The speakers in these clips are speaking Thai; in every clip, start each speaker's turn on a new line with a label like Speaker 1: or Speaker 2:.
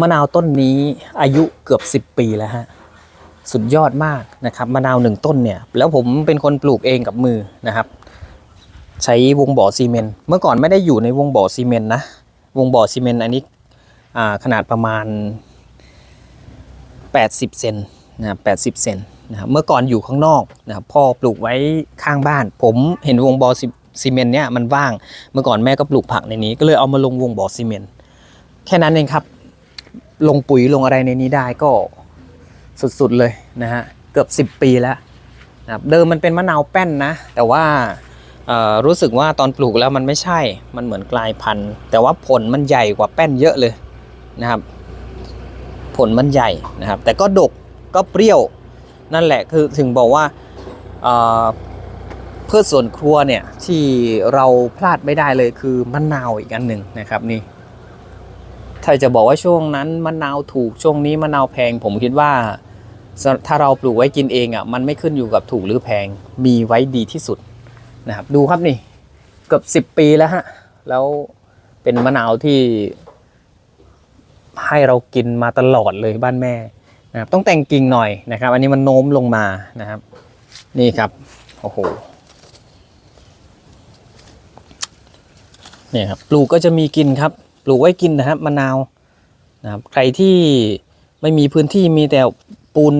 Speaker 1: มะนาวต้นนี้อายุเกือบ 10 ปีแล้วฮะสุดยอดมากนะครับมะนาวหนึ่งต้นเนี่ยแล้วผมเป็นคนปลูกเองกับมือนะครับ ใช้วงบ่อซีเมนต์เมื่อก่อนไม่ได้อยู่ในวงบ่อซีเมนต์นะวงบ่อซีเมนต์อันนี้ขนาดประมาณ 80 เซนนะครับ80เซนนะครับเมื่อก่อนอยู่ข้างนอกนะครับพ่อปลูกไว้ข้างบ้าน ผมเห็นวงบ่อซีเมนต์เนี่ยมันว่าง เมื่อก่อนแม่ก็ปลูกผักในนี้ก็เลยเอามาลงวงบ่อซีเมนต์แค่นั้นเองครับ ลงปุ๋ยลงอะไรในนี้ได้ก็สุดๆเลยนะฮะเกือบ 10 ปีแล้วนะครับเดิมมันเป็นมะนาวแป้นนะ แต่ว่ารู้สึกว่าตอนปลูกแล้วมันไม่ใช่ มันเหมือนกลายพันธุ์ แต่ว่าผลมันใหญ่กว่าแป้นเยอะเลยนะครับ ผลมันใหญ่นะครับ แต่ก็ดกก็เปรี้ยวนั่นแหละคือถึงบอกว่าเอ่อพืชสวนครัวเนี่ยที่เราพลาดไม่ได้เลยคือมะนาวอีกอันหนึ่งนะครับนี่ ถ้าจะบอกว่าช่วงนั้นมะนาวถูกช่วงนี้มะนาวแพง ผมคิดว่าถ้าเราปลูกไว้กินเองอะมันไม่ขึ้นอยู่กับถูกหรือแพงมีไว้ดีที่สุดนะครับ ดูครับนี่เกือบสิบ10 ปีแล้วฮะแล้วเป็นมะนาวที่ ให้เรากินมาตลอดเลยบ้านแม่นะครับต้องแต่งกิ่งหน่อยนะครับ อันนี้มันโน้มลงมานะครับ นี่ครับโอ้โหเนี่ยครับปลูกก็จะมีกินครับ ปลูกไว้กินนะครับมะนาวนะครับใครที่ไม่มีพื้นที่มีแต่ปูน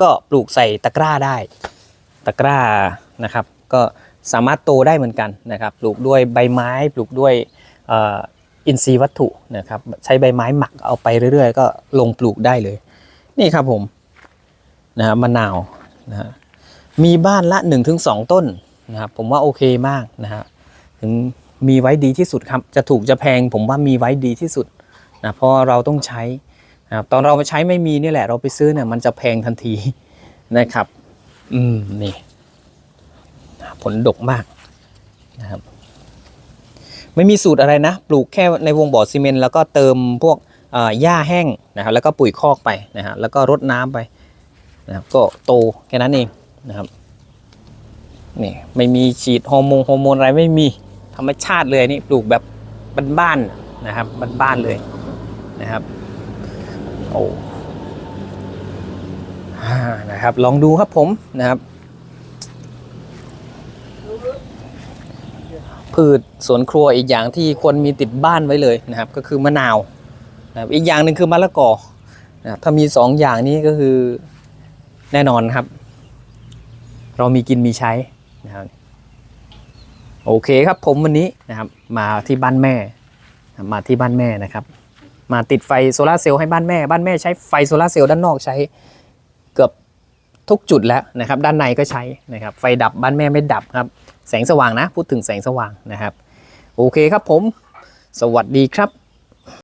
Speaker 1: ก็ปลูกใส่ตะกร้าได้ ตะกร้านะครับ ก็สามารถโตได้เหมือนกันนะครับ ปลูกด้วยใบไม้ปลูกด้วยอินทรีย์วัตถุนะครับใช้ใบไม้หมักเอาไปเรื่อยๆ ก็ลงปลูกได้เลย นี่ครับผมนะครับมะนาวนะฮะมีบ้านละ 1-2 ต้นนะครับผมว่าโอเคมากนะฮะถึง มีไว้ดีที่สุดครับ จะถูกจะแพงผมว่ามีไว้ดีที่สุดนะเพราะเราต้องใช้นะครับตอนเราไปใช้ไม่มีนี่แหละ เราไปซื้อเนี่ยมันจะแพงทันทีนะครับ อืมนี่ผลดกมากนะครับ ไม่มีสูตรอะไรนะ ปลูกแค่ในวงบ่อซีเมนต์แล้วก็เติมพวกหญ้าแห้งนะครับ แล้วก็ปุ๋ยคอกไปนะฮะแล้วก็รดน้ำไปนะครับ ก็โตแค่นั้นเองนะครับนี่ไม่มีฉีดฮอร์โมนฮอร์โมนอะไรไม่มี ธรรมชาติเลยนี่ปลูกแบบบ้านๆนะครับบ้านๆเลยนะครับโอ้นะครับ ลองดูครับผมนะครับพืชสวนครัวอีกอย่างที่ควรมีติดบ้านไว้เลยนะครับ ก็คือมะนาวนะครับอีกอย่างหนึ่งคือมะละกอนะครับถ้ามีสองอย่างนี้ก็คือแน่นอนครับ เรามีกินมีใช้นะครับ โอเคครับผมวันนี้นะครับมาที่บ้านแม่ มาที่บ้านแม่นะครับ มาติดไฟโซลาเซลล์ให้บ้านแม่ บ้านแม่ใช้ไฟโซลาเซลล์ด้านนอกใช้เกือบทุกจุดแล้วนะครับ ด้านในก็ใช้นะครับ ไฟดับบ้านแม่ไม่ดับครับ แสงสว่างนะ พูดถึงแสงสว่างนะครับ โอเคครับผม สวัสดีครับ